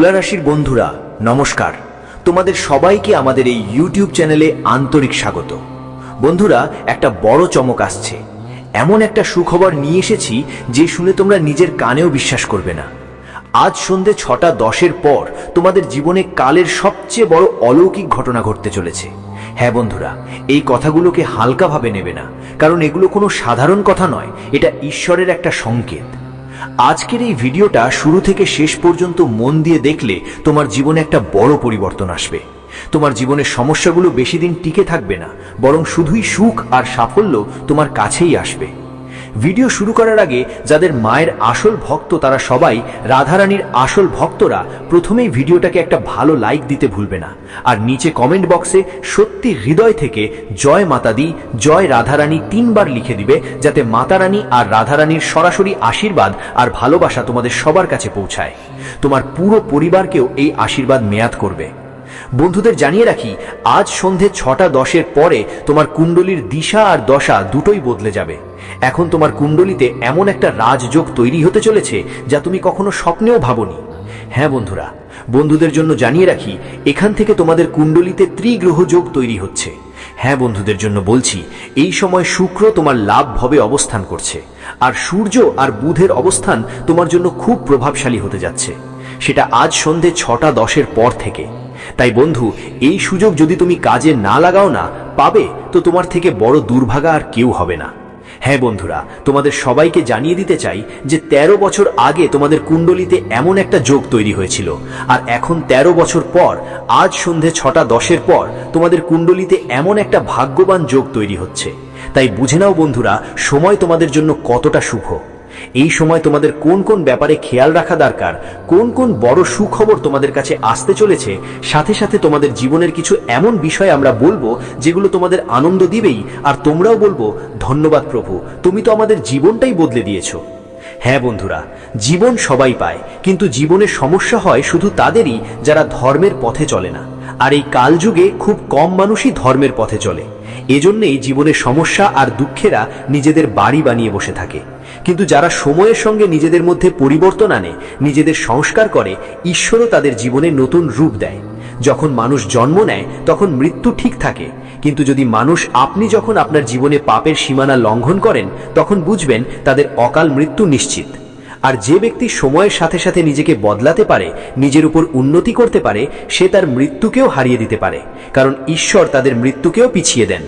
তুলা রাশির বন্ধুরা, নমস্কার। তোমাদের সবাইকে আমাদের এই ইউটিউব চ্যানেলে আন্তরিক স্বাগত। বন্ধুরা, একটা বড় চমক আসছে। এমন একটা সুখবর নিয়ে এসেছি যে শুনে তোমরা নিজের কানেও বিশ্বাস করবে না। আজ সন্ধে ছটা দশের পর তোমাদের জীবনে কালের সবচেয়ে বড় অলৌকিক ঘটনা ঘটতে চলেছে। হ্যাঁ বন্ধুরা, এই কথাগুলোকে হালকাভাবে নেবে না, কারণ এগুলো কোনো সাধারণ কথা নয়, এটা ঈশ্বরের একটা সংকেত। আজকের এই ভিডিওটা শুরু থেকে শেষ পর্যন্ত মন দিয়ে দেখলে তোমার জীবনে একটা বড় পরিবর্তন আসবে। তোমার জীবনের সমস্যাগুলো বেশি দিন টিকে থাকবে না, বরং শুধুই সুখ আর সাফল্য তোমার কাছেই আসবে। ভিডিও শুরু করার আগে যাদের মায়ের আসল ভক্ত তারা সবাই রাধারানীর আসল ভক্তরা, প্রথমেই ভিডিওটাকে একটা ভালো লাইক দিতে ভুলবে না। আর নিচে কমেন্ট বক্সে সত্যি হৃদয় থেকে জয় মাতাদি, জয় রাধারানী তিনবার লিখে দিবে, যাতে মাতারানী আর রাধারানীর সরাসরি আশীর্বাদ আর ভালোবাসা তোমাদের সবার কাছে পৌঁছায়। তোমার পুরো পরিবারকেও এই আশীর্বাদ মেয়াদ করবে। বন্ধুদের জানিয়ে রাখি, আজ সন্ধে ছটা দশের পরে তোমার কুণ্ডলীর দিশা আর দশা দুটোই বদলে যাবে। এখন তোমার কুণ্ডলিতে এমন একটা রাজযোগ তৈরি হতে চলেছে যা তুমি কখনো স্বপ্নেও ভাবনি। হ্যাঁ বন্ধুরা, বন্ধুদের জন্য জানিয়ে রাখি, এখান থেকে তোমাদের কুণ্ডলিতে ত্রিগ্রহ যোগ তৈরি হচ্ছে। হ্যাঁ বন্ধুদের জন্য বলছি, এই সময় শুক্র তোমার লাভ ভবে অবস্থান করছে, আর সূর্য আর বুধের অবস্থান তোমার জন্য খুব প্রভাবশালী হতে যাচ্ছে। সেটা আজ সন্ধে ছটা দশের পর থেকে। তাই বন্ধু, এই সুযোগ যদি তুমি কাজে না লাগাও না, পাবে তো তোমার থেকে বড় দুর্ভাগা আর কেউ হবে না। হ্যাঁ বন্ধুরা, তোমাদের সবাইকে জানিয়ে দিতে চাই যে ১৩ বছর আগে তোমাদের কুণ্ডলিতে এমন একটা যোগ তৈরি হয়েছিল, আর এখন ১৩ বছর পর, আজ সন্ধে ছটা দশের পর, তোমাদের কুণ্ডলিতে এমন একটা ভাগ্যবান যোগ তৈরি হচ্ছে। তাই বুঝে নাও বন্ধুরা, সময় তোমাদের জন্য কতটা শুভ। এই সময় তোমাদের কোন কোন ব্যাপারে খেয়াল রাখা দরকার, কোন কোন বড় সুখবর তোমাদের কাছে আসতে চলেছে, সাথে সাথে তোমাদের জীবনের কিছু এমন বিষয় আমরা বলব যেগুলো তোমাদের আনন্দ দিবেই, আর তোমরাও বলব, ধন্যবাদ প্রভু, তুমি তো আমাদের জীবনটাই বদলে দিয়েছ। হ্যাঁ বন্ধুরা, জীবন সবাই পায়, কিন্তু জীবনের সমস্যা হয় শুধু তাদেরই যারা ধর্মের পথে চলে না। আর এই কালযুগে খুব কম মানুষই ধর্মের পথে চলে। এজন্যই জীবনের সমস্যা আর দুঃখেরা নিজেদের বাড়ি বানিয়ে বসে থাকে। কিন্তু যারা সময়ের সঙ্গে নিজেদের মধ্যে পরিবর্তন আনে, নিজেদের সংস্কার করে, ঈশ্বরও তাদের জীবনে নতুন রূপ দেয়। যখন মানুষ জন্ম নেয়, তখন মৃত্যু ঠিক থাকে। কিন্তু যদি মানুষ আপনি যখন আপনার জীবনে পাপের সীমানা লঙ্ঘন করেন, তখন বুঝবেন তাদের অকাল মৃত্যু নিশ্চিত। আর যে ব্যক্তি সময়ের সাথে সাথে নিজেকে বদলাতে পারে, নিজের উপর উন্নতি করতে পারে, সে তার মৃত্যুকেও হারিয়ে দিতে পারে, কারণ ঈশ্বর তাদের মৃত্যুকেও পিছিয়ে দেন।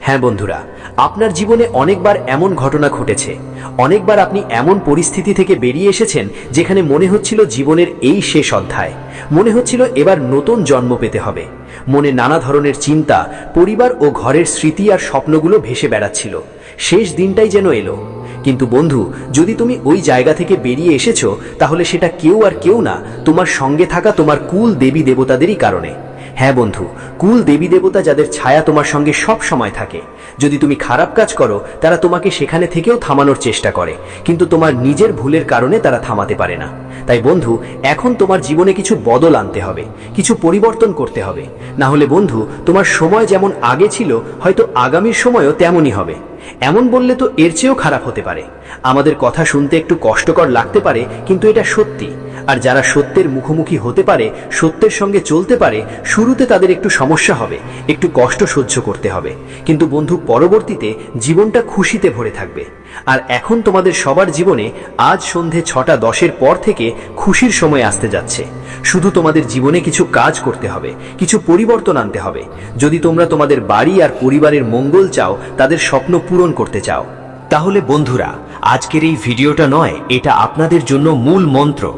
হ্যাঁ বন্ধুরা, আপনার জীবনে অনেকবার এমন ঘটনা ঘটেছে। অনেকবার আপনি এমন পরিস্থিতি থেকে বেরিয়ে এসেছেন যেখানে মনে হচ্ছিল জীবনের এই শেষ অধ্যায়। মনে হচ্ছিল এবার নতুন জন্ম পেতে হবে। মনে নানা ধরনের চিন্তা, পরিবার ও ঘরের স্মৃতি আর স্বপ্নগুলো ভেসে বেড়াচ্ছিল। শেষ দিনটাই যেন এলো। কিন্তু বন্ধু, যদি তুমি ওই জায়গা থেকে বেরিয়ে এসেছ, তাহলে সেটা কেউ আর কেউ না, তোমার সঙ্গে থাকা তোমার কুল দেবী দেবতাদেরই কারণে। হ্যাঁ বন্ধু, কুল দেবী দেবতা যাদের ছায়া তোমার সঙ্গে সব সময় থাকে। যদি তুমি খারাপ কাজ করো, তারা তোমাকে সেখানে থেকেও থামানোর চেষ্টা করে। কিন্তু তোমার নিজের ভুলের কারণে তারা থামাতে পারে না। তাই বন্ধু, এখন তোমার জীবনে কিছু বদল আনতে হবে, কিছু পরিবর্তন করতে হবে। না হলে বন্ধু, তোমার সময় যেমন আগে ছিল, হয়তো আগামীর সময়ও তেমনই হবে। এমন বললে তো এর চেয়েও খারাপ হতে পারে। আমাদের কথা শুনতে একটু কষ্টকর লাগতে পারে, কিন্তু এটা সত্যি। আর যারা সত্যের মুখোমুখি হতে পারে, সত্যের সঙ্গে চলতে পারে শুরুতে তাদের একটু সমস্যা হবে, একটু কষ্ট সহ্য করতে হবে। কিন্তু বন্ধু, পরবর্তীতে জীবনটা খুশিতে ভরে থাকবে। আর এখন তোমাদের সবার জীবনে আজ সন্ধে ছটা দশের পর থেকে খুশির সময় আসতে যাচ্ছে। শুধু তোমাদের জীবনে কিছু কাজ করতে হবে, কিছু পরিবর্তন আনতে হবে। যদি তোমরা তোমাদের বাড়ি আর পরিবারের মঙ্গল চাও, তাদের স্বপ্ন পূরণ করতে চাও। তাহলে বন্ধুরা, আজকের এই ভিডিওটা নয়, এটা আপনাদের জন্য মূল মন্ত্র।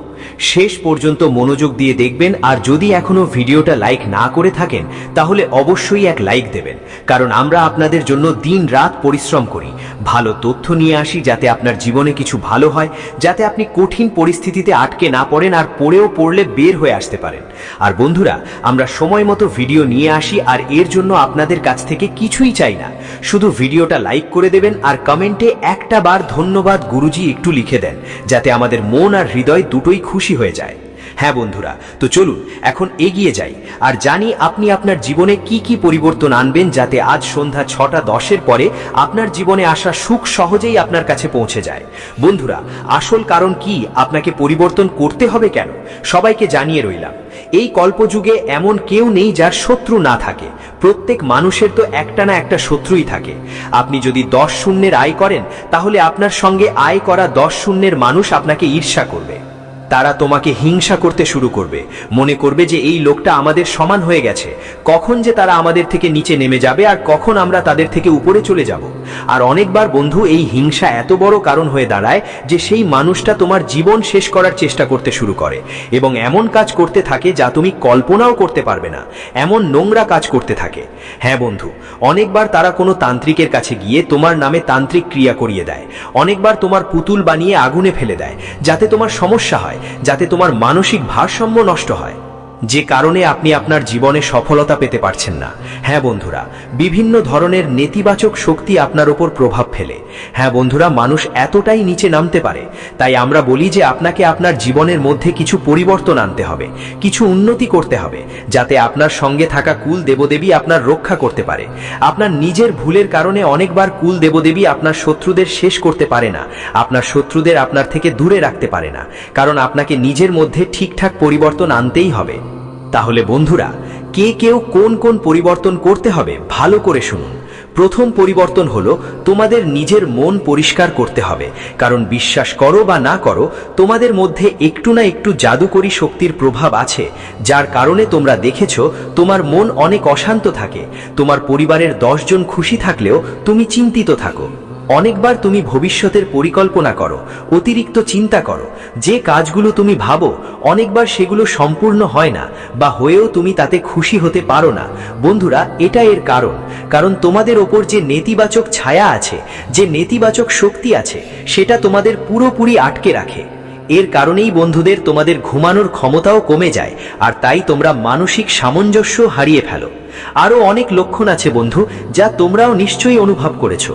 শেষ পর্যন্ত মনোযোগ দিয়ে দেখবেন আর যদি এখনও ভিডিওটা লাইক না করে থাকেন, তাহলে অবশ্যই এক লাইক দেবেন। কারণ আমরা আপনাদের জন্য দিন রাত পরিশ্রম করি। ভালো তথ্য নিয়ে আসি যাতে আপনার জীবনে কিছু ভালো হয়, যাতে আপনি কঠিন পরিস্থিতিতে আটকে না পড়েন আর পড়েও পড়লে বের হয়ে আসতে পারেন। আর বন্ধুরা, আমরা সময় মতো ভিডিও নিয়ে আসি আর এর জন্য আপনাদের কাছ থেকে কিছুই চাই না। শুধু ভিডিওটা লাইক করে দেবেন আর কমেন্টে একটা বার ধন্যবাদ গুরুজি একটু লিখে দেন, যাতে আমাদের মন আর হৃদয় দুটোই খুশি হয়ে যায়। হ্যাঁ বন্ধুরা, তো চলুন, এখন এগিয়ে যাই। আর জানি আপনি আপনার জীবনে কি কি পরিবর্তন আনবেন যাতে আজ সন্ধ্যা ছটা দশের পরে আপনার জীবনে আসা সুখ সহজেই আপনার কাছে পৌঁছে যায়। বন্ধুরা, আসল কারণ কি? আপনাকে পরিবর্তন করতে হবে কেন? সবাইকে জানিয়ে রইলাম। এই কল্পযুগে এমন কেউ নেই যার শত্রু না থাকে। প্রত্যেক মানুষের তো একটা না একটা শত্রুই থাকে। আপনি যদি দশ শূন্যের আয় করেন, তাহলে আপনার সঙ্গে আয় করা দশ শূন্যের মানুষ আপনাকে ঈর্ষা করবে। তারা তোমাকে হিংসা করতে শুরু করবে। মনে করবে যে এই লোকটা আমাদের সমান হয়ে গেছে। কখন যে তারা আমাদের থেকে নিচে নেমে যাবে আর কখন আমরা তাদের থেকে উপরে চলে যাব। আর অনেকবার বন্ধু, এই হিংসা এত বড় কারণ হয়ে দাঁড়ায় যে সেই মানুষটা তোমার জীবন শেষ করার চেষ্টা করতে শুরু করে এবং এমন কাজ করতে থাকে যা তুমি কল্পনাও করতে পারবে না। এমন নোংরা কাজ করতে থাকে। হ্যাঁ বন্ধু, অনেকবার তারা কোনো তান্ত্রিকের কাছে গিয়ে তোমার নামে তান্ত্রিক ক্রিয়া করিয়ে দেয়। অনেকবার তোমার পুতুল বানিয়ে আগুনে ফেলে দেয়, যাতে তোমার সমস্যা হয়। যাতে তোমার মানসিক ভারসাম্য নষ্ট হয়। যে কারণে আপনি আপনার জীবনে সফলতা পেতে পারছেন না। হ্যাঁ বন্ধুরা, বিভিন্ন ধরনের নেতিবাচক শক্তি আপনার ওপর প্রভাব ফেলে। হ্যাঁ বন্ধুরা, মানুষ এতটাই নিচে নামতে পারে, তাই আমরা বলি যে আপনাকে আপনার জীবনের মধ্যে কিছু পরিবর্তন আনতে হবে, কিছু উন্নতি করতে হবে, যাতে আপনার সঙ্গে থাকা কুল দেবদেবী আপনার রক্ষা করতে পারে। আপনার নিজের ভুলের কারণে অনেকবার কুল দেবদেবী আপনার শত্রুদের শেষ করতে পারে না, আপনার শত্রুদের আপনার থেকে দূরে রাখতে পারে না, কারণ আপনাকে নিজের মধ্যে ঠিকঠাক পরিবর্তন আনতেই হবে। তাহলে বন্ধুরা, কে কেউ কোন কোন পরিবর্তন করতে হবে ভালো করে শুনুন। প্রথম পরিবর্তন হলো, তোমাদের নিজের মন পরিষ্কার করতে হবে। কারণ বিশ্বাস করো বা না করো, তোমাদের মধ্যে একটু না একটু জাদুকরী শক্তির প্রভাব আছে, যার কারণে তোমরা দেখেছ, তোমার মন অনেক অশান্ত থাকে। তোমার পরিবারের জন খুশি থাকলেও তুমি চিন্তিত থাকো। অনেকবার তুমি ভবিষ্যতের পরিকল্পনা করো, অতিরিক্ত চিন্তা করো, যে কাজগুলো তুমি ভাবো, অনেকবার সেগুলো সম্পূর্ণ হয় না, বা হয়েও তুমি তাতে খুশি হতে পারো না। বন্ধুরা, এটা এর কারণ কারণ তোমাদের ওপর যে নেতিবাচক ছায়া আছে, যে নেতিবাচক শক্তি আছে, সেটা তোমাদের পুরোপুরি আটকে রাখে। এর কারণেই বন্ধুদের তোমাদের ঘুমানোর ক্ষমতাও কমে যায়, আর তাই তোমরা মানসিক সামঞ্জস্য হারিয়ে ফেলো। আরও অনেক লক্ষণ আছে বন্ধু, যা তোমরাও নিশ্চয়ই অনুভব করেছ।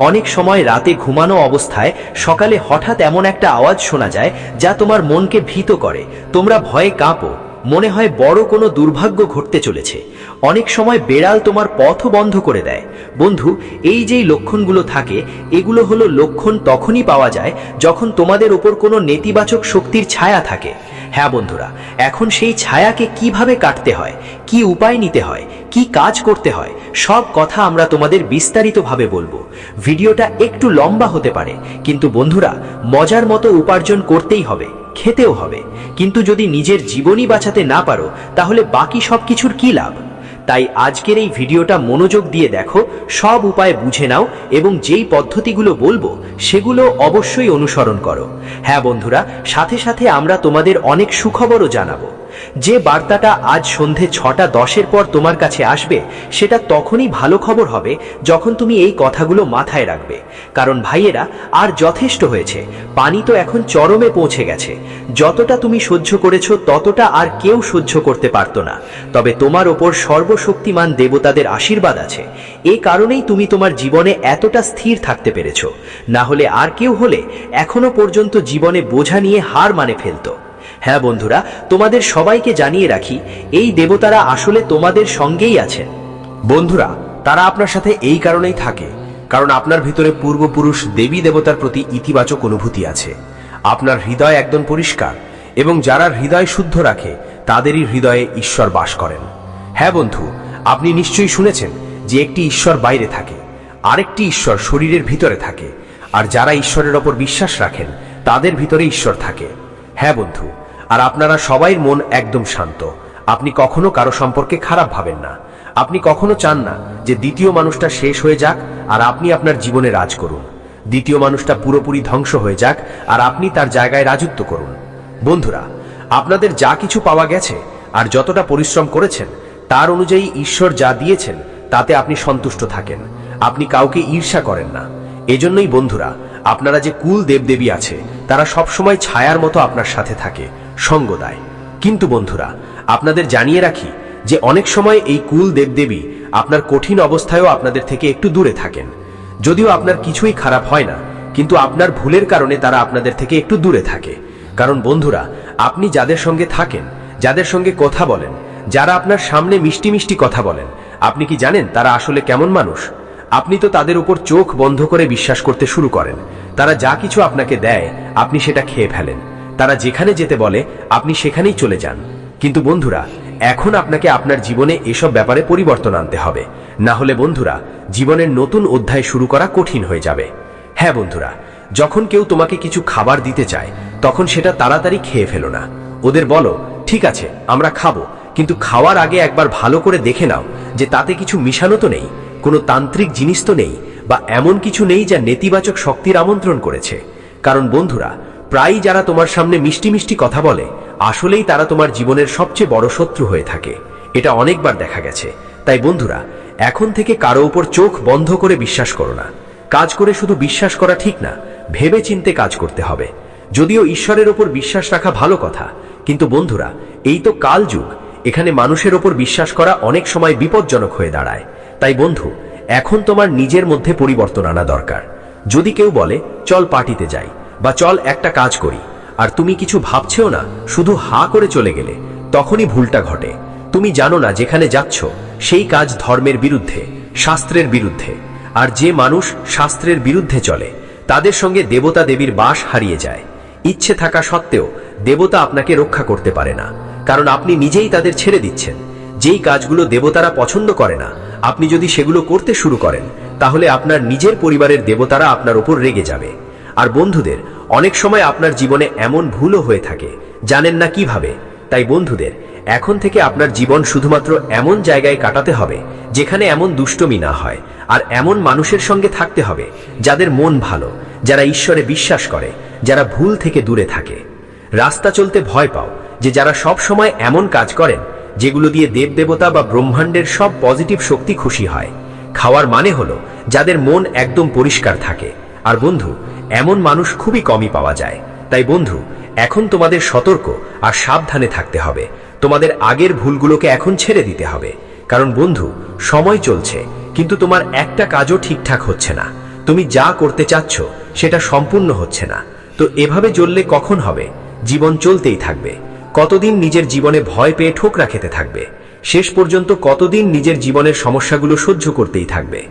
অনেক সময় রাতে ঘুমানো অবস্থায় সকালে হঠাৎ এমন একটা আওয়াজ শোনা যায় যা তোমার মনকে ভীত করে। তোমরা ভয়ে কাঁপো। মনে হয় বড় কোনো দুর্ভাগ্য ঘটতে চলেছে। অনেক সময় বেড়াল তোমার পথ বন্ধ করে দেয়। বন্ধু, এই যেই লক্ষণগুলো থাকে, এগুলো হলো লক্ষণ তখনই পাওয়া যায় যখন তোমাদের উপর কোনো নেতিবাচক শক্তির ছায়া থাকে। হ্যাঁ বন্ধুরা, এখন সেই ছায়াকে কীভাবে কাটতে হয়, কি উপায় নিতে হয়, কি কাজ করতে হয়, সব কথা আমরা তোমাদের বিস্তারিতভাবে বলব। ভিডিওটা একটু লম্বা হতে পারে, কিন্তু বন্ধুরা, মজার মতো উপার্জন করতেই হবে, খেতেও হবে। কিন্তু যদি নিজের জীবনই বাঁচাতে না পারো, তাহলে বাকি সব কিছুর কী লাভ? তাই আজকের এই ভিডিওটা মনোযোগ দিয়ে দেখো, সব উপায় বুঝে নাও এবং যেই পদ্ধতিগুলো বলব, সেগুলো অবশ্যই অনুসরণ করো। হ্যাঁ বন্ধুরা, সাথে সাথে আমরা তোমাদের অনেক সুখবরও জানাব। যে বার্তাটা আজ সন্ধে ছটা দশের পর তোমার কাছে আসবে, সেটা তখনই ভালো খবর হবে যখন তুমি এই কথাগুলো মাথায় রাখবে। কারণ ভাইয়েরা, আর যথেষ্ট হয়েছে। পানি তো এখন চরমে পৌঁছে গেছে। যতটা তুমি সহ্য করেছ, ততটা আর কেউ সহ্য করতে পারতো না। তবে তোমার ওপর সর্বশক্তিমান দেবতাদের আশীর্বাদ আছে। এ কারণেই তুমি তোমার জীবনে এতটা স্থির থাকতে পেরেছ। না হলে আর কেউ হলে এখনও পর্যন্ত জীবনে বোঝা নিয়ে হার মানে ফেলতো। হ্যাঁ বন্ধুরা, তোমাদের সবাইকে জানিয়ে রাখি, এই দেবতারা আসলে তোমাদের সঙ্গেই আছেন বন্ধুরা, তারা আপনার সাথে এই কারণেই থাকে, কারণ আপনার ভিতরে পূর্বপুরুষ দেবী দেবতার প্রতি ইতিবাচক অনুভূতি আছে। আপনার হৃদয় একদম পরিষ্কার, এবং যারা হৃদয় শুদ্ধ রাখে, তাদেরই হৃদয়ে ঈশ্বর বাস করেন। হ্যাঁ বন্ধু, আপনি নিশ্চয়ই শুনেছেন যে একটি ঈশ্বর বাইরে থাকে, আরেকটি ঈশ্বর শরীরের ভিতরে থাকে, আর যারা ঈশ্বরের ওপর বিশ্বাস রাখেন, তাদের ভিতরে ঈশ্বর থাকে। হ্যাঁ বন্ধু আর আপনারা সবাই মন একদম শান্ত। আপনি কখনো কারও সম্পর্কে খারাপ ভাবেন না। আপনি কখনো চান না যে দ্বিতীয় মানুষটা শেষ হয়ে যাক আর আপনি আপনার জীবনে রাজ করুন। দ্বিতীয় মানুষটা পুরোপুরি ধ্বংস হয়ে যাক আর আপনি তার জায়গায় রাজত্ব করুন। বন্ধুরা, আপনাদের যা কিছু পাওয়া গেছে আর যতটা পরিশ্রম করেছেন, তার অনুযায়ী ঈশ্বর যা দিয়েছেন, তাতে আপনি সন্তুষ্ট থাকেন। আপনি কাউকে ঈর্ষা করেন না। এজন্যই বন্ধুরা, আপনারা যে কুল দেবদেবী আছে, তারা সবসময় ছায়ার মতো আপনার সাথে থাকে। সঙ্গ দেয়। কিন্তু বন্ধুরা, আপনাদের জানিয়ে রাখি যে অনেক সময় এই কুল দেবদেবী আপনার কঠিন অবস্থায়ও আপনাদের থেকে একটু দূরে থাকেন। যদিও আপনার কিছুই খারাপ হয় না, কিন্তু আপনার ভুলের কারণে তারা আপনাদের থেকে একটু দূরে থাকে। কারণ বন্ধুরা, আপনি যাদের সঙ্গে থাকেন, যাদের সঙ্গে কথা বলেন, যারা আপনার সামনে মিষ্টি মিষ্টি কথা বলেন, আপনি কি জানেন তারা আসলে কেমন মানুষ? আপনি তো তাদের উপর চোখ বন্ধ করে বিশ্বাস করতে শুরু করেন। তারা যা কিছু আপনাকে দেয়, আপনি সেটা খেয়ে ফেলেন। তারা যেখানে যেতে বলে, আপনি সেখানেই চলে যান। কিন্তু বন্ধুরা, এখন আপনাকে আপনার জীবনে এসব ব্যাপারে পরিবর্তন আনতে হবে। না হলে বন্ধুরা, জীবনের নতুন অধ্যায় শুরু করা কঠিন হয়ে যাবে। হ্যাঁ বন্ধুরা, যখন কেউ তোমাকে কিছু খাবার দিতে চায়, তখন সেটা তাড়াতাড়ি খেয়ে ফেলো না। ওদের বলো, ঠিক আছে, আমরা খাব। কিন্তু খাওয়ার আগে একবার ভালো করে দেখে নাও যে তাতে কিছু মিশানো তো নেই, কোনো তান্ত্রিক জিনিস তো নেই, বা এমন কিছু নেই যা নেতিবাচক শক্তির আমন্ত্রণ করেছে। কারণ বন্ধুরা প্রায়ই যারা তোমার সামনে মিষ্টি মিষ্টি কথা বলে, আসলেই তারা তোমার জীবনের সবচেয়ে বড় শত্রু হয়ে থাকে। এটা অনেকবার দেখা গেছে। তাই বন্ধুরা, এখন থেকে কারও উপর চোখ বন্ধ করে বিশ্বাস করো না। কাজ করে শুধু বিশ্বাস করা ঠিক না ভেবে চিনতে কাজ করতে হবে। যদিও ঈশ্বরের ওপর বিশ্বাস রাখা ভালো কথা, কিন্তু বন্ধুরা, এই তো কাল যুগ এখানে মানুষের ওপর বিশ্বাস করা অনেক সময় বিপজ্জনক হয়ে দাঁড়ায়। তাই বন্ধু, এখন তোমার নিজের মধ্যে পরিবর্তন আনা দরকার। যদি কেউ বলে, চল পার্টিতে যাই। বা চল একটা কাজ করি। আর তুমি কিছু ভাবছেও না, শুধু হা করে চলে গেলে, তখনই ভুলটা ঘটে। তুমি জানো না যেখানে যাচ্ছ, সেই কাজ ধর্মের বিরুদ্ধে, শাস্ত্রের বিরুদ্ধে। আর যে মানুষ শাস্ত্রের বিরুদ্ধে চলে, তাদের সঙ্গে দেবতা দেবীর বাস হারিয়ে যায়। ইচ্ছে থাকা সত্ত্বেও, দেবতা আপনাকে রক্ষা করতে পারে না। কারণ আপনি নিজেই তাদের ছেড়ে দিচ্ছেন। যেই কাজগুলো দেবতারা পছন্দ করে না, আপনি যদি সেগুলো করতে শুরু করেন, তাহলে আপনার নিজের পরিবারের দেবতারা আপনার উপর রেগে যাবে। আর বন্ধুদের, অনেক সময় আপনার জীবনে এমন ভুলও হয়ে থাকে, জানেন না কীভাবে? তাই বন্ধুদের, এখন থেকে আপনার জীবন শুধুমাত্র এমন জায়গায় কাটাতে হবে, যেখানে এমন দুষ্টমি না হয়, আর এমন মানুষের সঙ্গে থাকতে হবে, যাদের মন ভালো, যারা ঈশ্বরে বিশ্বাস করে, যারা ভুল থেকে দূরে থাকে। রাস্তা চলতে ভয় পাও, যে যারা সব সময় এমন কাজ করেন, যেগুলো দিয়ে দেবদেবতা বা ব্রহ্মাণ্ডের সব পজিটিভ শক্তি খুশি হয়। খাওয়ার মানে হলো, যাদের মন একদম পরিষ্কার থাকে। আর বন্ধু এমন মানুষ খুবই কমই পাওয়া যায়। তাই বন্ধু, এখন তোমাদের সতর্ক আর সাবধানে থাকতে হবে। তোমাদের আগের ভুলগুলোকে এখন ছেড়ে দিতে হবে। কারণ বন্ধু, সময় চলছে, কিন্তু তোমার একটা কাজও ঠিকঠাক হচ্ছে না। তুমি যা করতে চাচ্ছ, সেটা সম্পূর্ণ হচ্ছে না। তো এভাবে চললে কখন হবে? জীবন চলতেই থাকবে। কতদিন নিজের জীবনে ভয় পেয়ে ঠোকরা খেতে থাকবে? শেষ পর্যন্ত কতদিন নিজের জীবনের সমস্যাগুলো সহ্য করতেই থাকবে?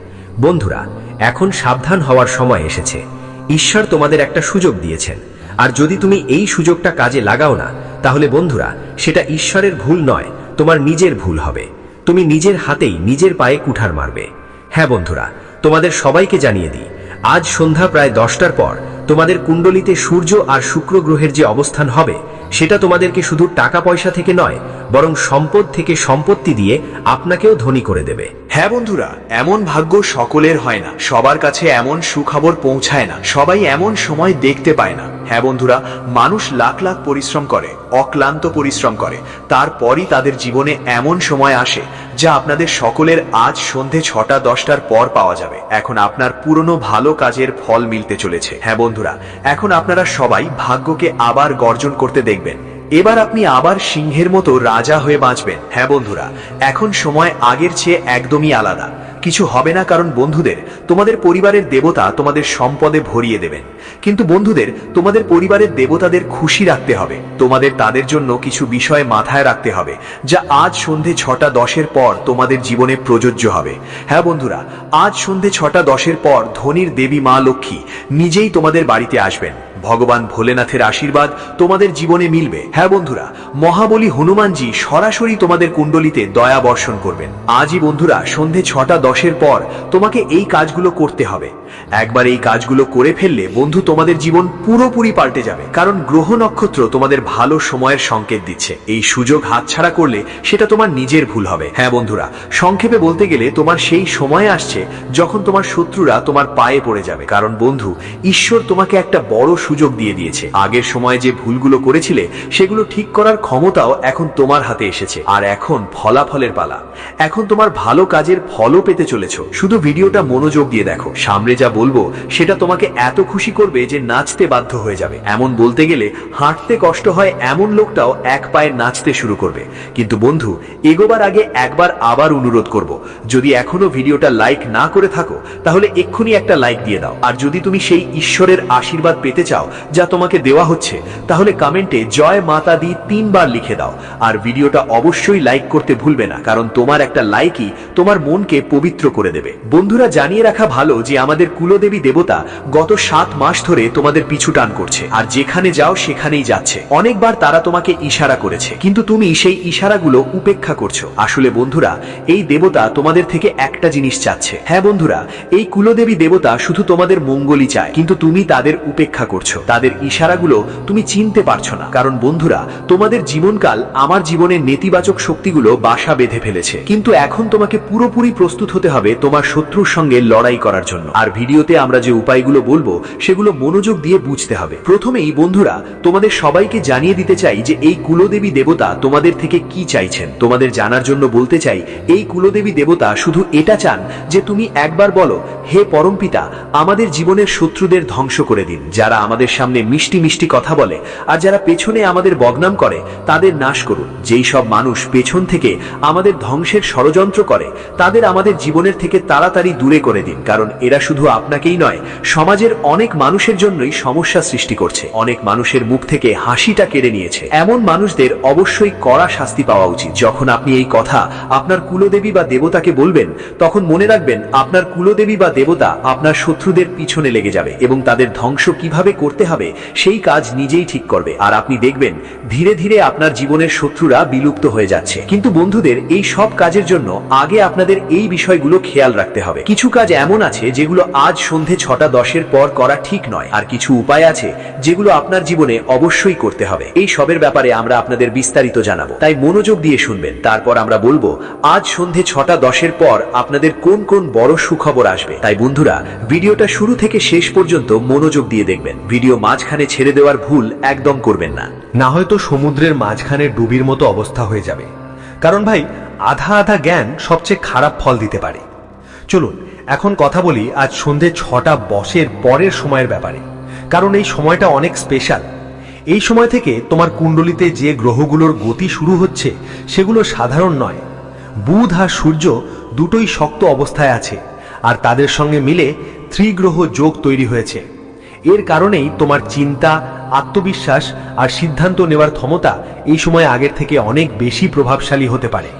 বন্ধুরা, এখন সাবধান হওয়ার সময় এসেছে। ঈশ্বর তোমাদের একটা সুযোগ দিয়েছেন। আর যদি তুমি এই সুযোগটা কাজে লাগাও না, তাহলে বন্ধুরা, সেটা ঈশ্বরের ভুল নয়, তোমার নিজের ভুল হবে। তুমি নিজের হাতেই নিজের পায়ে কুঠার মারবে। হ্যাঁ বন্ধুরা, তোমাদের সবাইকে জানিয়ে দিই, আজ সন্ধ্যা প্রায় দশটার পর তোমাদের কুণ্ডলিতে সূর্য আর শুক্র গ্রহের যে অবস্থান হবে, সেটা তোমাদেরকে শুধু টাকা পয়সা থেকে নয়, বরং সম্পদ থেকে সম্পত্তি দিয়ে আপনাকেও ধনী করে দেবে। হ্যাঁ বন্ধুরা, এমন ভাগ্য সকলের হয় না। সবার কাছে এমন সুখবর পৌঁছায় না। সবাই এমন সময় দেখতে পায় না। হ্যাঁ বন্ধুরা, মানুষ লাখ লাখ পরিশ্রম করে, অক্লান্ত পরিশ্রম করে। তারপরই তাদের জীবনে এমন সময় আসে, যা আপনাদের সকলের আজ সন্ধে ছটা, দশটার পর পাওয়া যাবে। এখন আপনার পুরনো ভালো কাজের ফল মিলতে চলেছে। হ্যাঁ বন্ধুরা, এখন আপনারা সবাই ভাগ্যকে আবার গর্জন করতে দেখবেন। এবার আপনি আবার সিংহের মতো রাজা হয়ে বাঁচবেন। হ্যাঁ বন্ধুরা, এখন সময় আগের চেয়ে একদমই আলাদা। কিছু হবে না কারণ বন্ধুদের, তোমাদের পরিবারের দেবতা তোমাদের সম্পদে ভরিয়ে দেবেন। কিন্তু বন্ধুদের, তোমাদের পরিবারের দেবতাদের খুশি রাখতে হবে। তোমাদের তাদের জন্য কিছু বিষয় মাথায় রাখতে হবে, যা আজ সন্ধে ছটা দশের পর তোমাদের জীবনে প্রযোজ্য হবে। হ্যাঁ বন্ধুরা, আজ সন্ধে ছটা দশের পর ধনির দেবী মা লক্ষ্মী নিজেই তোমাদের বাড়িতে আসবেন। ভগবান ভোলেনাথের আশীর্বাদ তোমাদের জীবনে মিলবে। হ্যাঁ বন্ধুরা, মহাবলী হনুমানজি সরাসরি তোমাদের কুণ্ডলিতে দয়া বর্ষণ করবেন। আজই বন্ধুরা, সন্ধে ছটা দশের পর তোমাকে এই কাজগুলো করতে হবে। একবার এই কাজগুলো করে ফেললে বন্ধু তোমাদের জীবন পুরোপুরি পাল্টে যাবে। কারণ গ্রহ নক্ষত্র তোমাদের ভালো সময়ের সংকেত দিচ্ছে। এই সুযোগ হাতছাড়া করলে সেটা তোমার নিজের ভুল হবে। হ্যাঁ বন্ধুরা, সংক্ষেপে বলতে গেলে তোমার সেই সময় আসছে যখন তোমার শত্রুরা তোমার পায়ে পড়ে যাবে। কারণ বন্ধু, ঈশ্বর তোমাকে একটা বড় সুযোগ দিয়ে দিয়েছে। আগের সময়ে যে ভুলগুলো করেছিলে, সেগুলো ঠিক করার ক্ষমতাও এখন তোমার হাতে এসেছে। আর এখন ফলাফলের পালা। এখন তোমার ভালো কাজের ফলও পেতে চলেছ। শুধু ভিডিওটা মনোযোগ দিয়ে দেখো। সামনে যা বলব, সেটা তোমাকে এত খুশি করবে যে নাচতে বাধ্য হয়ে যাবে। এমন বলতে গেলে হাঁটতে কষ্ট হয় এমন লোকটাও এক পায়ে নাচতে শুরু করবে। কিন্তু বন্ধু, এগোবার আগে একবার আবার অনুরোধ করব। যদি এখনও ভিডিওটা লাইক না করে থাকো, তাহলে এক্ষুনি একটা লাইক দিয়ে দাও। আর যদি তুমি সেই ঈশ্বরের আশীর্বাদ পেতে চাও, যা তোমাকে দেওয়া হচ্ছে, তাহলে কমেন্টে জয় মাতা দি তিনবার লিখে দাও। আর ভিডিওটা অবশ্যই লাইক করতে ভুলবে না, কারণ তোমার একটা লাইকই তোমার মনকে পবিত্র করে দেবে। বন্ধুরা, জানিয়ে রাখা ভালো যে আমাদের কুলদেবী দেবতা গত সাত মাস ধরে তোমাদের পিছু টান করছে, আর যেখানে যাও সেখানেই যাচ্ছে। অনেকবার তারা তোমাকে ইশারা করেছে, কিন্তু তুমি সেই ইশারাগুলো উপেক্ষা করছ। আসলে বন্ধুরা, এই দেবতা তোমাদের থেকে একটা জিনিস চাচ্ছে। হ্যাঁ বন্ধুরা, এই কুলদেবী দেবতা শুধু তোমাদের মঙ্গলই চায়, কিন্তু তুমি তাদের উপেক্ষা করছ। তাদের ইশারাগুলো তুমি চিনতে পারছ না। কারণ বন্ধুরা, তোমাদের জীবনকাল আমার জীবনের নেতিবাচক শক্তিগুলো বাসা বেঁধে ফেলেছে। কিন্তু এখন তোমাকে পুরোপুরি প্রস্তুত হতে হবে তোমার শত্রুর সঙ্গে লড়াই করার জন্য। আর ভিডিওতে আমরা যে উপায়গুলো বলব, সেগুলো মনোযোগ দিয়ে বুঝতে হবে। প্রথমেই, বন্ধুরা, তোমাদের সবাইকে জানিয়ে দিতে চাই যে এই কুলদেবী দেবতা তোমাদের থেকে কি চাইছেন। তোমাদের জানার জন্য বলতে চাই, এই কুলদেবী দেবতা শুধু এটা চান যে তুমি একবার বলো, হে পরমপিতা আমাদের জীবনের শত্রুদের ধ্বংস করে দিন। যারা আমাদের সামনে মিষ্টি মিষ্টি কথা বলে আর যারা পেছনে আমাদের বদনাম করে, তাদের নাশ করুন। যেই সব মানুষ পেছন থেকে আমাদের ধ্বংসের ষড়যন্ত্র করে, তাদের আমাদের জীবনের থেকে তাড়াতাড়ি দূরে করে দিন, কারণ এরা শুধু আপনাকেই নয়, সমাজের অনেক মানুষের জন্যই সমস্যা সৃষ্টি করছে। অনেক মানুষের মুখ থেকে হাসিটা কেড়ে নিয়েছে। এমন মানুষদের অবশ্যই কড়া শাস্তি পাওয়া উচিত। যখন আপনি এই কথা আপনার কুলদেবী বা দেবতাকে বলবেন, তখন মনে রাখবেন, আপনার কুলদেবী বা দেবতা আপনার শত্রুদের পিছনে লেগে যাবে এবং তাদের ধ্বংস কীভাবে করতে হবে, সেই কাজ নিজেই ঠিক করবে। আর আপনি দেখবেন, ধীরে ধীরে আপনার জীবনের শত্রুরা বিলুপ্ত হয়ে যাচ্ছে। কিন্তু বন্ধুদের, এই সব কাজের জন্য আগে আপনাদের এই বিষয়গুলো খেয়াল রাখতে হবে। কিছু কাজ এমন আছে যেগুলো আজ সন্ধে ছটা দশের পর করা ঠিক নয়। আর কিছু উপায় আছে যেগুলো আপনার জীবনে অবশ্যই করতে হবে। এই সবের ব্যাপারে আমরা আপনাদের বিস্তারিত জানাব। তাই মনোযোগ দিয়ে শুনবেন। তারপর আমরা বলব, আজ সন্ধে ছটা দশের পর আপনাদের কোন কোন বড় সুখবর আসবে? তাই বন্ধুরা, ভিডিওটা শুরু থেকে শেষ পর্যন্ত মনোযোগ দিয়ে দেখবেন। ভিডিও মাঝখানে ছেড়ে দেওয়ার ভুল একদম করবেন না। না হয়তো সমুদ্রের মাঝখানে ডুবির মতো অবস্থা হয়ে যাবে। কারণ ভাই, আধা আধা জ্ঞান সবচেয়ে খারাপ ফল দিতে পারে। চলুন এখন কথা বলি আজ সন্ধে ছটা বসের পরের সময়ের ব্যাপারে। কারণ এই সময়টা অনেক স্পেশাল এই সময় থেকে তোমার কুণ্ডলিতে যে গ্রহগুলোর গতি শুরু হচ্ছে, সেগুলো সাধারণ নয়। বুধ আর সূর্য দুটোই শক্ত অবস্থায় আছে, আর তাদের সঙ্গে মিলে ত্রিগ্রহ যোগ তৈরি হয়েছে। এর কারণেই তোমার চিন্তা, আত্মবিশ্বাস আর সিদ্ধান্ত নেওয়ার ক্ষমতা এই সময় আগের থেকে অনেক বেশি প্রভাবশালী হতে পারে।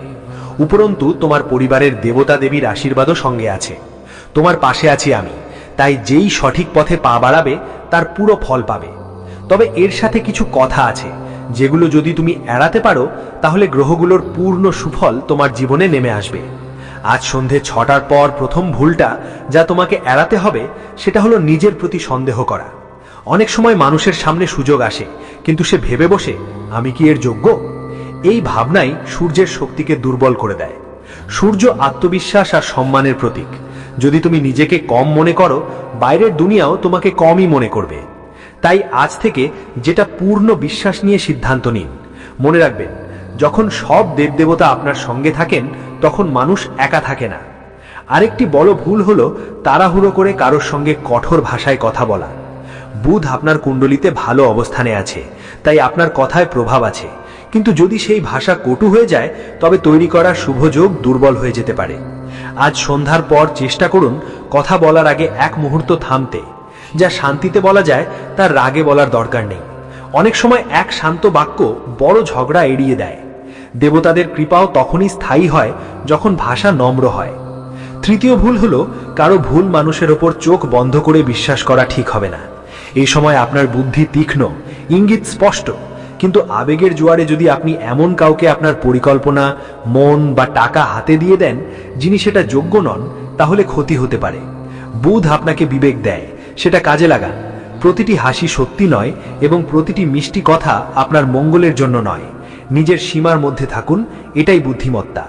উপরন্তু তোমার পরিবারের দেবতা দেবীর আশীর্বাদও সঙ্গে আছে। তোমার পাশে আছি আমি। তাই যেই সঠিক পথে পা বাড়াবে, তার পুরো ফল পাবে। তবে এর সাথে কিছু কথা আছে, যেগুলো যদি তুমি এড়াতে পারো, তাহলে গ্রহগুলোর পূর্ণ সুফল তোমার জীবনে নেমে আসবে। আজ সন্ধে ছটার পর প্রথম ভুলটা যা তোমাকে এড়াতে হবে, সেটা হলো নিজের প্রতি সন্দেহ করা। অনেক সময় মানুষের সামনে সুযোগ আসে, কিন্তু সে ভেবে বসে, আমি কি এর যোগ্য? এই ভাবনাই সূর্যের শক্তিকে দুর্বল করে দেয়। সূর্য আত্মবিশ্বাস আর সম্মানের প্রতীক। যদি তুমি নিজেকে কম মনে করো, বাইরের দুনিয়াও তোমাকে কমই মনে করবে। তাই আজ থেকে যেটা পূর্ণ বিশ্বাস নিয়ে সিদ্ধান্ত নিন। মনে রাখবেন, যখন সব দেবদেবতা আপনার সঙ্গে থাকেন, তখন মানুষ একা থাকে না। আরেকটি বড় ভুল হলো তাড়াহুড়ো করে কারোর সঙ্গে কঠোর ভাষায় কথা বলা। বুধ আপনার কুণ্ডলিতে ভালো অবস্থানে আছে, তাই আপনার কথায় প্রভাব আছে। কিন্তু যদি সেই ভাষা কটু হয়ে যায়, তবে তৈরি করা শুভযোগ দুর্বল হয়ে যেতে পারে। আজ সন্ধ্যার পর চেষ্টা করুন কথা বলার আগে এক মুহূর্ত থামতে। যা শান্তিতে বলা যায়, তার রাগে বলার দরকার নেই। অনেক সময় এক শান্ত বাক্য বড় ঝগড়া এড়িয়ে দেয়। দেবতাদের কৃপাও তখনই স্থায়ী হয় যখন ভাষা নম্র হয়। তৃতীয় ভুল হল, কারও ভুল মানুষের ওপর চোখ বন্ধ করে বিশ্বাস করা ঠিক হবে না। এই সময় আপনার বুদ্ধি তীক্ষ্ণ, ইঙ্গিত স্পষ্ট। কিন্তু আবেগের জোয়ারে যদি আপনি এমন কাউকে আপনার পরিকল্পনা, মন বা টাকা হাতে দিয়ে দেন, যিনি সেটা যোগ্য নন, তাহলে ক্ষতি হতে পারে। বুধ আপনাকে বিবেক দেয়, সেটা কাজে লাগান। প্রতিটি হাসি সত্যি নয় এবং প্রতিটি মিষ্টি কথা আপনার মঙ্গলের জন্য নয়। নিজের সীমার মধ্যে থাকুন, এটাই বুদ্ধিমত্তা।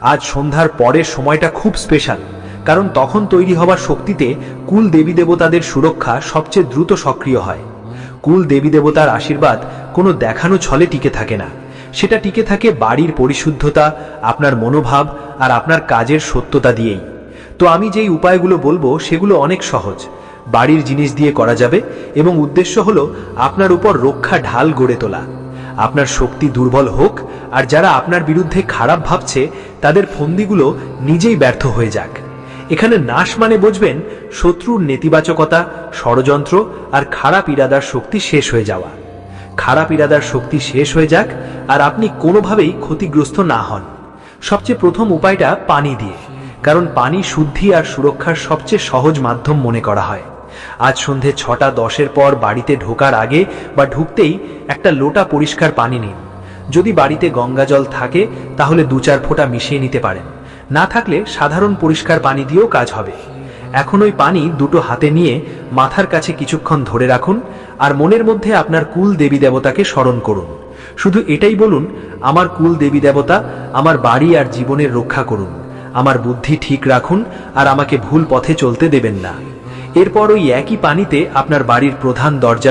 আজ সন্ধ্যার পরের সময়টা খুব স্পেশাল, কারণ তখন তৈরি হওয়া শক্তিতে কুল দেবী দেবতাদের সুরক্ষা সবচেয়ে দ্রুত সক্রিয় হয়। কুল দেবী দেবতার আশীর্বাদ কোনো দেখানো ছলে টিকে থাকে না। সেটা টিকে থাকে বাড়ির পরিশুদ্ধতা, আপনার মনোভাব আর আপনার কাজের সত্যতা দিয়েই। তো আমি যেই উপায়গুলো বলব সেগুলো অনেক সহজ। বাড়ির জিনিস দিয়ে করা যাবে এবং উদ্দেশ্য হলো আপনার উপর রক্ষা ঢাল গড়ে তোলা। আপনার শক্তি দুর্বল হোক আর যারা আপনার বিরুদ্ধে খারাপ ভাবছে, তাদের ফন্দিগুলো নিজেই ব্যর্থ হয়ে যাক। এখানে নাশ মানে বুঝবেন শত্রুর নেতিবাচকতা, ষড়যন্ত্র আর খারাপ ইরাদার শক্তি শেষ হয়ে যাওয়া। খারাপ ইরাদার শক্তি শেষ হয়ে যাক আর আপনি কোনোভাবেই ক্ষতিগ্রস্ত না হন। সবচেয়ে প্রথম উপায়টা পানি দিয়ে, কারণ পানি শুদ্ধি আর সুরক্ষার সবচেয়ে সহজ মাধ্যম মনে করা হয়। আজ সন্ধে ছটা দশের পর বাড়িতে ঢোকার আগে বা ঢুকতেই একটা লোটা পরিষ্কার পানি নিন। যদি বাড়িতে গঙ্গা জল থাকে, তাহলে দু চার ফোঁটা মিশিয়ে নিতে পারেন। না থাকলে সাধারণ পরিষ্কার পানি দিয়েও কাজ হবে। এখন ওই পানি দুটো হাতে নিয়ে মাথার কাছে কিছুক্ষণ ধরে রাখুন আর মনের মধ্যে আপনার কুল দেবী দেবতাকে স্মরণ করুন। শুধু এটাই বলুন, আমার কুল দেবী দেবতা আমার বাড়ি আর জীবনের রক্ষা করুন। আমার বুদ্ধি ঠিক রাখুন আর আমাকে ভুল পথে চলতে দেবেন না। এরপর ওই একই পানিতে আপনার বাড়ির প্রধান দরজার